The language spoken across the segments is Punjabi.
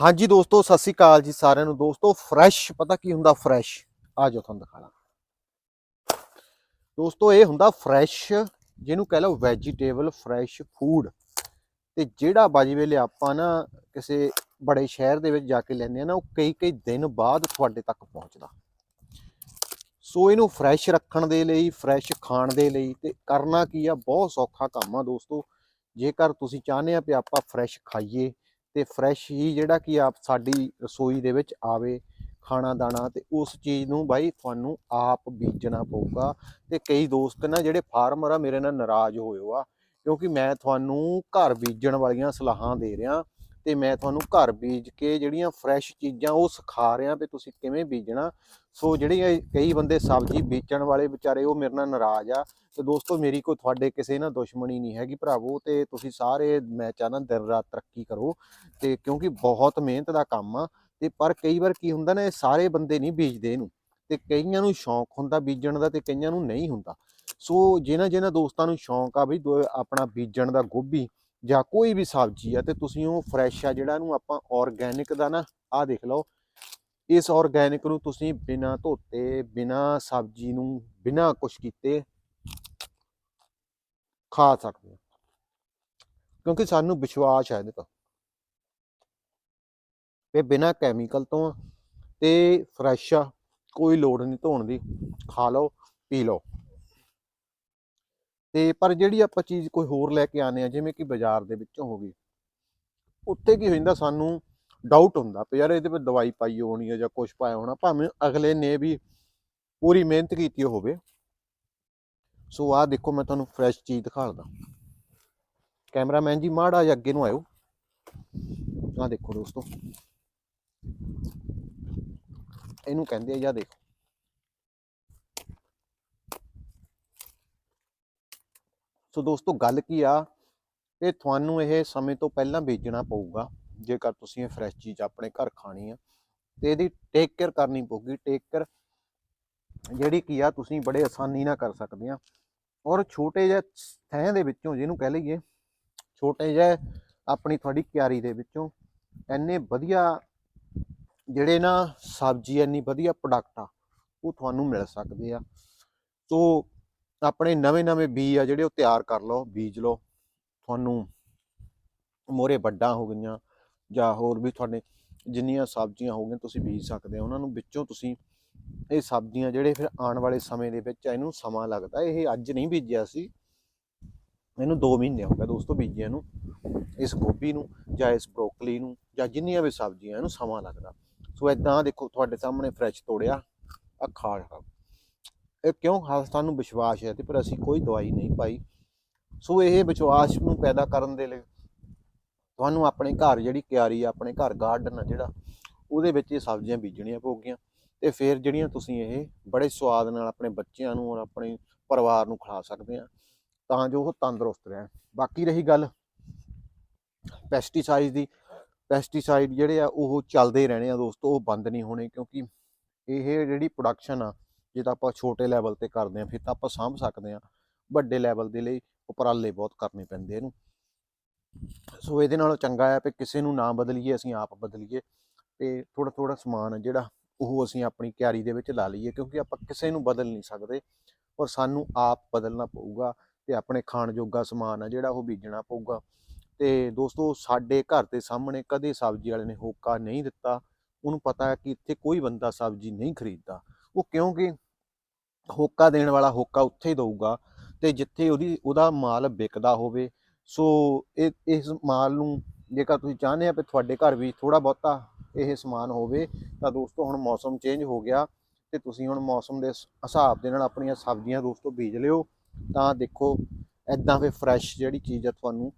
ਹਾਂਜੀ ਦੋਸਤੋ, ਸਤਿ ਸ੍ਰੀ ਅਕਾਲ ਜੀ ਸਾਰਿਆਂ ਨੂੰ। ਦੋਸਤੋ ਫਰੈਸ਼ ਪਤਾ ਕੀ ਹੁੰਦਾ ਫਰੈਸ਼ ਆ ਜਾਓ ਤੁਹਾਨੂੰ ਦਿਖਾਣਾ ਦੋਸਤੋ, ਇਹ ਹੁੰਦਾ ਫਰੈਸ਼ ਜਿਹਨੂੰ ਕਹਿ ਲਓ ਵੈਜੀਟੇਬਲ ਫਰੈਸ਼ ਫੂਡ ਤੇ ਜਿਹੜਾ ਬਾਜੀ ਵੇਲੇ ਆਪਾਂ ਨਾ ਕਿਸੇ ਬੜੇ ਸ਼ਹਿਰ ਦੇ ਵਿੱਚ ਜਾ ਕੇ ਲੈਂਦੇ ਆ ਨਾ, ਉਹ ਕਈ ਕਈ ਦਿਨ ਬਾਅਦ ਤੁਹਾਡੇ ਤੱਕ ਪਹੁੰਚਦਾ। ਸੋ ਇਹਨੂੰ ਫਰੈਸ਼ ਰੱਖਣ ਦੇ ਲਈ ਫਰੈਸ਼ ਖਾਣ ਦੇ ਲਈ ਤੇ ਕਰਨਾ ਕੀ ਆ? ਬਹੁਤ ਸੌਖਾ ਕੰਮ ਆ ਦੋਸਤੋ। ਜੇਕਰ ਤੁਸੀਂ ਚਾਹੁੰਦੇ ਆ ਵੀ ਆਪਾਂ ਫਰੈਸ਼ ਖਾਈਏ ਤੇ ਫਰੈਸ਼ ਹੀ ਜਿਹੜਾ ਕਿ ਆਪ ਸਾਡੀ ਰਸੋਈ ਦੇ ਵਿੱਚ ਆਵੇ ਖਾਣਾ ਦਾਣਾ ਤੇ ਉਸ ਚੀਜ਼ ਨੂੰ ਬਾਈ ਤੁਹਾਨੂੰ ਆਪ ਬੀਜਣਾ ਪਊਗਾ ਤੇ ਕਈ ਦੋਸਤ ਨਾ ਜਿਹੜੇ ਫਾਰਮਰ ਆ ਮੇਰੇ ਨਾਲ ਨਾਰਾਜ਼ ਹੋਇਓ ਆ ਕਿਉਂਕਿ ਮੈਂ ਤੁਹਾਨੂੰ ਘਰ ਬੀਜਣ ਵਾਲੀਆਂ ਸਲਾਹਾਂ ਦੇ ਰਿਹਾ ਤੇ ਮੈਂ ਤੁਹਾਨੂੰ ਘਰ ਬੀਜ ਕੇ ਜਿਹੜੀਆਂ ਫਰੈਸ਼ ਚੀਜ਼ਾਂ ਉਹ ਸਿਖਾ ਰਿਹਾ ਵੀ ਤੁਸੀਂ ਕਿਵੇਂ ਬੀਜਣਾ। ਸੋ ਜਿਹੜੇ ਇਹ ਕਈ ਬੰਦੇ ਸਬਜ਼ੀ ਵੇਚਣ ਵਾਲੇ ਵਿਚਾਰੇ ਉਹ ਮੇਰੇ ਨਾਲ ਨਾਰਾਜ਼ ਆ। ਤੇ ਦੋਸਤੋ ਮੇਰੀ ਕੋਈ ਤੁਹਾਡੇ ਕਿਸੇ ਨਾਲ ਦੁਸ਼ਮਣੀ ਨਹੀਂ ਹੈਗੀ ਭਰਾਵੋ ਤੇ ਤੁਸੀਂ ਸਾਰੇ ਮੈਂ ਚਾਹਨਾ ਦਿਨ ਰਾਤ ਤਰੱਕੀ ਕਰੋ ਤੇ ਕਿਉਂਕਿ ਬਹੁਤ ਮਿਹਨਤ ਦਾ ਕੰਮ ਆ ਤੇ ਪਰ ਕਈ ਵਾਰ ਕੀ ਹੁੰਦਾ ਨਾ ਇਹ ਸਾਰੇ ਬੰਦੇ ਨਹੀਂ ਬੀਜਦੇ ਇਹਨੂੰ ਤੇ ਕਈਆਂ ਨੂੰ ਸ਼ੌਂਕ ਹੁੰਦਾ ਬੀਜਣ ਦਾ ਤੇ ਕਈਆਂ ਨੂੰ ਨਹੀਂ ਹੁੰਦਾ। ਸੋ ਜਿਨ੍ਹਾਂ ਜਿਨ੍ਹਾਂ ਦੋਸਤਾਂ ਨੂੰ ਸ਼ੌਂਕ ਆ ਵੀ ਦੋ- ਆਪਣਾ ਬੀਜਣ ਦਾ ਗੋਭੀ ਜਾਂ ਕੋਈ ਵੀ ਸਬਜ਼ੀ ਆ ਤੇ ਤੁਸੀਂ ਉਹ ਫਰੈਸ਼ ਆ ਜਿਹੜਾ ਨੂੰ ਆਪਾਂ ਆਰਗੈਨਿਕ ਦਾ ਨਾ, ਆਹ ਦੇਖ ਲਓ। ਇਸ ਆਰਗੈਨਿਕ ਨੂੰ ਤੁਸੀਂ ਬਿਨਾ ਧੋਤੇ, ਬਿਨਾ ਸਬਜ਼ੀ ਨੂੰ, ਬਿਨਾ ਕੁਛ ਕੀਤੇ ਖਾ ਸਕਦੇ ਹੋ। ਕਿਉਂਕਿ ਸਾਨੂੰ ਵਿਸ਼ਵਾਸ ਹੈ ਇਹਦੇ ਤੇ। ਇਹ ਬਿਨਾ ਕੈਮੀਕਲ ਤੋਂ ਆ ਤੇ ਫਰੈਸ਼ ਆ, ਕੋਈ ਲੋੜ ਨਹੀਂ ਧੋਣ ਦੀ। ਖਾ ਲਓ, ਪੀ ਲਓ। ਤੇ ਪਰ ਜਿਹੜੀ ਆਪਾਂ ਚੀਜ਼ ਕੋਈ ਹੋਰ ਲੈ ਕੇ ਆਨੇ ਆ ਜਿਵੇਂ ਕਿ ਬਾਜ਼ਾਰ ਦੇ ਵਿੱਚੋਂ ਹੋ ਗਈ ਉੱਤੇ ਕੀ ਹੋ ਜਾਂਦਾ ਸਾਨੂੰ ਡਾਊਟ ਹੁੰਦਾ ਵੀ ਯਾਰ ਇਹਦੇ ਵਿੱਚ ਦਵਾਈ ਪਾਈ ਹੋਣੀ ਹੈ ਜਾਂ ਕੁਝ ਪਾਇਆ ਹੋਣਾ, ਭਾਵੇਂ ਅਗਲੇ ਨੇ ਵੀ ਪੂਰੀ ਮਿਹਨਤ ਕੀਤੀ ਹੋਵੇ। ਸੋ ਆਹ ਦੇਖੋ ਮੈਂ ਤੁਹਾਨੂੰ ਫਰੈਸ਼ ਚੀਜ਼ ਦਿਖਾਉਂਦਾ ਕੈਮਰਾਮੈਨ ਜੀ ਮਾੜਾ ਜਿਹਾ ਅੱਗੇ ਨੂੰ ਆਇਓ। ਆਹ ਦੇਖੋ ਦੋਸਤੋ। ਇਹਨੂੰ ਕਹਿੰਦੇ ਆ ਜਾਂ ਦੇਖੋ ਸੋ ਦੋਸਤੋ, ਗੱਲ ਕੀ ਆ? ਇਹ ਤੁਹਾਨੂੰ ਇਹ ਸਮੇਂ ਤੋਂ ਪਹਿਲਾਂ ਵੇਚਣਾ ਪਊਗਾ, ਜੇਕਰ ਤੁਸੀਂ ਇਹ ਫਰੈਸ਼ ਚੀਜ਼ ਆਪਣੇ ਘਰ ਖਾਣੀ ਆ। ਤੇ ਇਹਦੀ ਟੇਕ ਕੇਅਰ ਕਰਨੀ ਪਊਗੀ ਟੇਕ ਕੇਅਰ ਜਿਹੜੀ ਕੀ ਆ, ਤੁਸੀਂ ਬੜੇ ਆਸਾਨੀ ਨਾਲ ਕਰ ਸਕਦੇ ਆ। ਔਰ ਛੋਟੇ ਜਿਹੇ ਥੈਂ ਦੇ ਵਿੱਚੋਂ, ਜਿਹਨੂੰ ਕਹਿ ਲਈਏ, ਛੋਟੇ ਜਿਹੇ ਆਪਣੀ ਤੁਹਾਡੀ ਕਿਆਰੀ ਦੇ ਵਿੱਚੋਂ, ਇੰਨੇ ਵਧੀਆ ਜਿਹੜੇ ਨਾ ਸਬਜ਼ੀ, ਇੰਨੀ ਵਧੀਆ ਪ੍ਰੋਡਕਟ ਆ, ਉਹ ਤੁਹਾਨੂੰ ਮਿਲ ਸਕਦੇ ਆ। ਸੋ ਆਪਣੇ ਨਵੇਂ ਨਵੇਂ ਬੀਜ ਆ ਜਿਹੜੇ ਉਹ ਤਿਆਰ ਕਰ ਲਓ, ਬੀਜ ਲਓ। ਤੁਹਾਨੂੰ ਮੋਰੇ ਵੱਡਾਂ ਹੋ ਗਈਆਂ ਜਾਂ ਹੋਰ ਵੀ ਤੁਹਾਡੇ ਜਿੰਨੀਆਂ ਸਬਜ਼ੀਆਂ ਹੋ ਗਈਆਂ ਤੁਸੀਂ ਬੀਜ ਸਕਦੇ ਹੋ। ਉਹਨਾਂ ਨੂੰ ਵਿੱਚੋਂ ਤੁਸੀਂ ਇਹ ਸਬਜ਼ੀਆਂ ਜਿਹੜੇ ਫਿਰ ਆਉਣ ਵਾਲੇ ਸਮੇਂ ਦੇ ਵਿੱਚ ਇਹਨੂੰ ਸਮਾਂ ਲੱਗਦਾ। ਇਹ ਅੱਜ ਨਹੀਂ ਬੀਜਿਆ ਸੀ। ਇਹਨੂੰ 2 ਮਹੀਨੇ ਹੋ ਗਏ ਦੋਸਤੋ ਬੀਜਿਆਂ ਨੂੰ। ਇਸ ਗੋਭੀ ਨੂੰ ਜਾਂ ਇਸ ਬਰੋਕਲੀ ਨੂੰ ਜਾਂ ਜਿੰਨੀਆਂ ਵੀ ਸਬਜ਼ੀਆਂ, ਇਹਨੂੰ ਸਮਾਂ ਲੱਗਦਾ। ਸੋ ਇਦਾਂ ਦੇਖੋ, ਤੁਹਾਡੇ ਸਾਹਮਣੇ ਫਰੈਸ਼ ਤੋੜਿਆ ਆ ਖਾ ਇਹ ਕਿਉਂ ਖਾਸ ਸਾਨੂੰ ਵਿਸ਼ਵਾਸ ਹੈ ਤੇ ਪਰ ਅਸੀਂ ਕੋਈ ਦਵਾਈ ਨਹੀਂ ਪਾਈ। ਸੋ ਇਹ ਵਿਸ਼ਵਾਸ ਨੂੰ ਪੈਦਾ ਕਰਨ ਦੇ ਲਈ ਤੁਹਾਨੂੰ ਆਪਣੇ ਘਰ ਜਿਹੜੀ ਕਿਆਰੀ ਆ, ਆਪਣੇ ਘਰ ਗਾਰਡਨ ਆ ਜਿਹੜਾ, ਉਹਦੇ ਵਿੱਚ ਇਹ ਸਬਜ਼ੀਆਂ ਬੀਜਣੀਆਂ ਪਊਗੀਆਂ ਤੇ ਫਿਰ ਜਿਹੜੀਆਂ ਤੁਸੀਂ ਇਹ ਬੜੇ ਸਵਾਦ ਨਾਲ ਆਪਣੇ ਬੱਚਿਆਂ ਨੂੰ ਔਰ ਆਪਣੇ ਪਰਿਵਾਰ ਨੂੰ ਖਿਲਾ ਸਕਦੇ ਆ, ਤਾਂ ਜੋ ਉਹ ਤੰਦਰੁਸਤ ਰਹਿਣ। ਬਾਕੀ ਰਹੀ ਗੱਲ ਪੈਸਟੀਸਾਈਡ ਦੀ। ਪੈਸਟੀਸਾਈਡ ਜਿਹੜੇ ਆ, ਉਹ ਚੱਲਦੇ ਰਹਿਣੇ ਆ ਦੋਸਤੋ, ਉਹ ਬੰਦ ਨਹੀਂ ਹੋਣੇ ਕਿਉਂਕਿ ਇਹ ਜਿਹੜੀ ਪ੍ਰੋਡਕਸ਼ਨ ਆ ਜੇ ਤਾਂ ਆਪਾਂ ਛੋਟੇ ਲੈਵਲ ਤੇ ਕਰਦੇ ਆ ਫਿਰ ਤਾਂ ਆਪਾਂ ਸਾਂਭ ਸਕਦੇ ਆ ਵੱਡੇ ਲੈਵਲ ਦੇ ਲਈ ਉਪਰਾਲੇ ਬਹੁਤ ਕਰਨੇ ਪੈਂਦੇ ਇਹਨੂੰ। ਸੋ ਇਹਦੇ ਨਾਲੋਂ ਚੰਗਾ ਆ ਕਿ ਕਿਸੇ ਨੂੰ ਨਾ ਬਦਲੀਏ, ਅਸੀਂ ਆਪ ਬਦਲੀਏ ਤੇ ਥੋੜਾ ਥੋੜਾ ਸਮਾਨ ਜਿਹੜਾ ਉਹ ਅਸੀਂ ਆਪਣੀ ਕਿਆਰੀ ਦੇ ਵਿੱਚ ਲਾ ਲਈਏ ਕਿਉਂਕਿ ਆਪਾਂ ਕਿਸੇ ਨੂੰ ਬਦਲ ਨਹੀਂ ਸਕਦੇ ਪਰ ਸਾਨੂੰ ਆਪ ਬਦਲਣਾ ਪਊਗਾ ਤੇ ਆਪਣੇ ਖਾਣ ਜੋਗਾ ਸਮਾਨ ਆ ਜਿਹੜਾ ਉਹ ਬੀਜਣਾ ਪਊਗਾ। ਤੇ ਦੋਸਤੋ, ਸਾਡੇ ਘਰ ਦੇ ਸਾਹਮਣੇ ਕਦੇ ਸਬਜ਼ੀ ਵਾਲੇ ਨੇ ਹੋਕਾ ਨਹੀਂ ਦਿੱਤਾ। ਉਹਨੂੰ ਪਤਾ ਹੈ ਕਿ ਇੱਥੇ ਕੋਈ ਬੰਦਾ ਸਬਜ਼ੀ ਨਹੀਂ ਖਰੀਦਦਾ। ਉਹ ਕਿਉਂਕਿ ਹੋਕਾ ਦੇਣ ਵਾਲਾ ਹੋਕਾ ਉੱਥੇ ਹੀ ਦਊਗਾ ਤੇ ਜਿੱਥੇ ਉਹਦੀ, ਉਹਦਾ ਮਾਲ ਵਿਕਦਾ ਹੋਵੇ, ਸੋ ਇਹ, ਇਸ ਮਾਲ ਨੂੰ ਜੇਕਰ ਤੁਸੀਂ ਚਾਹੁੰਦੇ ਆ ਵੀ ਤੁਹਾਡੇ ਘਰ ਵੀ ਥੋੜਾ ਬਹੁਤਾ ਇਹ ਸਮਾਨ ਹੋਵੇ, ਤਾਂ ਦੋਸਤੋ ਹੁਣ ਮੌਸਮ ਚੇਂਜ ਹੋ ਗਿਆ ਤੇ ਤੁਸੀਂ ਹੁਣ ਮੌਸਮ ਦੇ ਹਿਸਾਬ ਦੇ ਨਾਲ ਆਪਣੀਆਂ ਸਬਜ਼ੀਆਂ ਦੋਸਤੋ ਬੀਜ ਲਿਓ, ਤਾਂ ਦੇਖੋ ਐਦਾਂ ਫੇ ਫਰੈਸ਼ ਜਿਹੜੀ ਚੀਜ਼ ਆ ਤੁਹਾਨੂੰ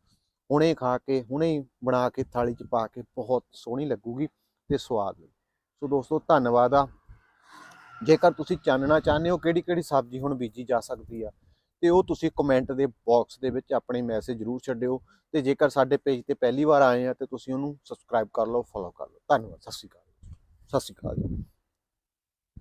ਹੁਣੇ ਖਾ ਕੇ, ਹੁਣੇ ਬਣਾ ਕੇ ਥਾਲੀ 'ਚ ਪਾ ਕੇ ਬਹੁਤ ਸੋਹਣੀ ਲੱਗੂਗੀ ਤੇ ਸਵਾਦ ਵੀ ਸੋ ਦੋਸਤੋ ਧੰਨਵਾਦ ਆ। ਜੇਕਰ ਤੁਸੀਂ ਜਾਣਨਾ ਚਾਹੁੰਦੇ ਹੋ, ਕਿਹੜੀ ਕਿਹੜੀ ਸਬਜ਼ੀ ਹੁਣ ਬੀਜੀ ਜਾ ਸਕਦੀ ਆ, ਤੇ ਉਹ ਤੁਸੀਂ ਕਮੈਂਟ ਦੇ ਬਾਕਸ ਦੇ ਵਿੱਚ ਆਪਣੇ ਮੈਸੇਜ ਜ਼ਰੂਰ ਛੱਡਿਓ, ਤੇ ਜੇਕਰ ਸਾਡੇ ਪੇਜ ਤੇ ਪਹਿਲੀ ਵਾਰ ਆਏ ਆ, ਤੇ ਤੁਸੀਂ ਉਹਨੂੰ ਸਬਸਕ੍ਰਾਈਬ ਕਰ ਲਓ ਫੋਲੋ ਕਰ ਲਓ। ਧੰਨਵਾਦ, ਸਤਿ ਸ਼੍ਰੀ ਅਕਾਲ। ਸਤਿ ਸ਼੍ਰੀ ਅਕਾਲ ਜੀ।